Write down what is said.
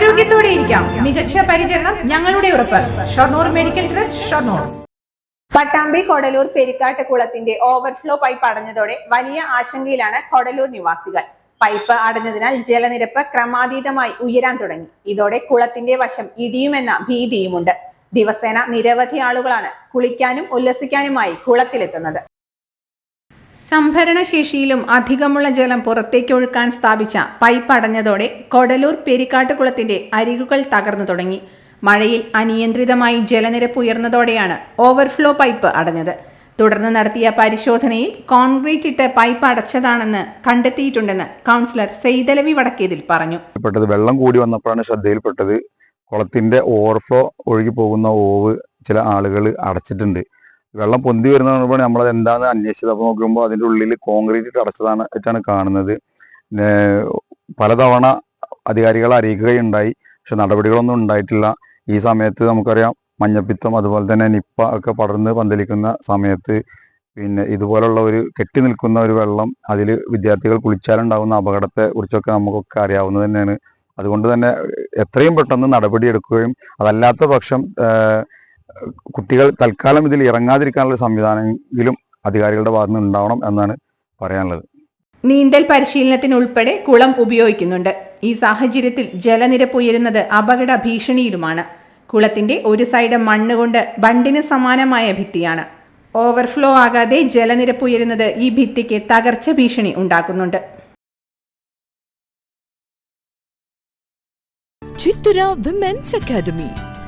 ആരോഗ്യത്തോടെ ഇരിക്കാം. മികച്ച പരിചരണം ഞങ്ങളുടെ ഉറപ്പ്. Shoranur medical trust Shoranur. Pattambi Kodalur പെരിക്കാട്ട് കുളത്തിന്റെ ഓവർഫ്ലോ പൈപ്പ് അടഞ്ഞതോടെ വലിയ ആശങ്കയിലാണ് കൊടലൂർ നിവാസികൾ. പൈപ്പ് അടഞ്ഞതിനാൽ ജലനിരപ്പ് ക്രമാതീതമായി ഉയരാൻ തുടങ്ങി. ഇതോടെ കുളത്തിന്റെ വശം ഇടിയുമെന്ന ഭീതിയുമുണ്ട്. ദിവസേന നിരവധി ആളുകളാണ് കുളിക്കാനും ഉല്ലസിക്കാനുമായി കുളത്തിലെത്തുന്നത്. സംഭരണശേഷിയിലും അധികമുള്ള ജലം പുറത്തേക്ക് ഒഴുക്കാൻ സ്ഥാപിച്ച പൈപ്പ് അടഞ്ഞതോടെ കൊടലൂർ പെരിക്കാട്ടുകുളത്തിന്റെ അരികുകൾ തകർന്നു തുടങ്ങി. മഴയിൽ അനിയന്ത്രിതമായി ജലനിരപ്പ് ഉയർന്നതോടെയാണ് ഓവർഫ്ലോ പൈപ്പ് അടഞ്ഞത്. തുടർന്ന് നടത്തിയ പരിശോധനയിൽ കോൺക്രീറ്റ് ഇട്ട് പൈപ്പ് അടച്ചതാണെന്ന് കണ്ടെത്തിയിട്ടുണ്ടെന്ന് കൗൺസിലർ സെയ്തലവി വടക്കേതിൽ പറഞ്ഞു. വെള്ളം കൂടി വന്നപ്പോഴാണ് ശ്രദ്ധയിൽപ്പെട്ടത്. കുളത്തിന്റെ ഓവർഫ്ലോ ഒഴുകി പോകുന്ന ഓവ് ചില ആളുകൾ അടച്ചിട്ടുണ്ട്. വെള്ളം പൊന്തി വരുന്നതാണ് നമ്മളത് എന്താണെന്ന് അന്വേഷിച്ചത് അപ്പോൾ നോക്കുമ്പോൾ അതിന്റെ ഉള്ളിൽ കോൺക്രീറ്റ് അടച്ചതാണ് ആയിട്ടാണ് കാണുന്നത് പലതവണ അധികാരികളെ അറിയിക്കുകയുണ്ടായി. പക്ഷെ നടപടികളൊന്നും ഉണ്ടായിട്ടില്ല. ഈ സമയത്ത് നമുക്കറിയാം മഞ്ഞപ്പിത്തം അതുപോലെ തന്നെ നിപ്പ ഒക്കെ പടർന്ന് പന്തലിക്കുന്ന സമയത്ത് പിന്നെ ഇതുപോലുള്ള ഒരു കെട്ടി നിൽക്കുന്ന ഒരു വെള്ളം അതിൽ വിദ്യാർത്ഥികൾ കുളിച്ചാലുണ്ടാകുന്ന അപകടത്തെ കുറിച്ചൊക്കെ നമുക്കൊക്കെ അറിയാവുന്നത് തന്നെയാണ്. അതുകൊണ്ട് തന്നെ എത്രയും പെട്ടെന്ന് നടപടിയെടുക്കുകയും അതല്ലാത്ത പക്ഷം കുട്ടികൾ തൽക്കാലം ഇതിൽ ഇറങ്ങാതിരിക്കാനുള്ള സംവിധാനമെങ്കിലും അധികാരികളുടെ ഭാഗത്ത് നിന്ന് ഉണ്ടാവണം എന്നാണ് പറയാനുള്ളത്. നീന്തൽ പരിശീലനത്തിനുൾപ്പെടെ കുളം ഉപയോഗിക്കുന്നുണ്ട്. ഈ സാഹചര്യത്തിൽ ജലനിരപ്പ് ഉയരുന്നത് അപകട ഭീഷണിയിലുമാണ്. കുളത്തിന്റെ ഒരു സൈഡ് മണ്ണ് കൊണ്ട് ബണ്ടിന് സമാനമായ ഭിത്തിയാണ്. ഓവർഫ്ലോ ആകാതെ ജലനിരപ്പ് ഉയരുന്നത് ഈ ഭിത്തിക്ക് തകർച്ച ഭീഷണി ഉണ്ടാക്കുന്നുണ്ട്. Chithura women's academy.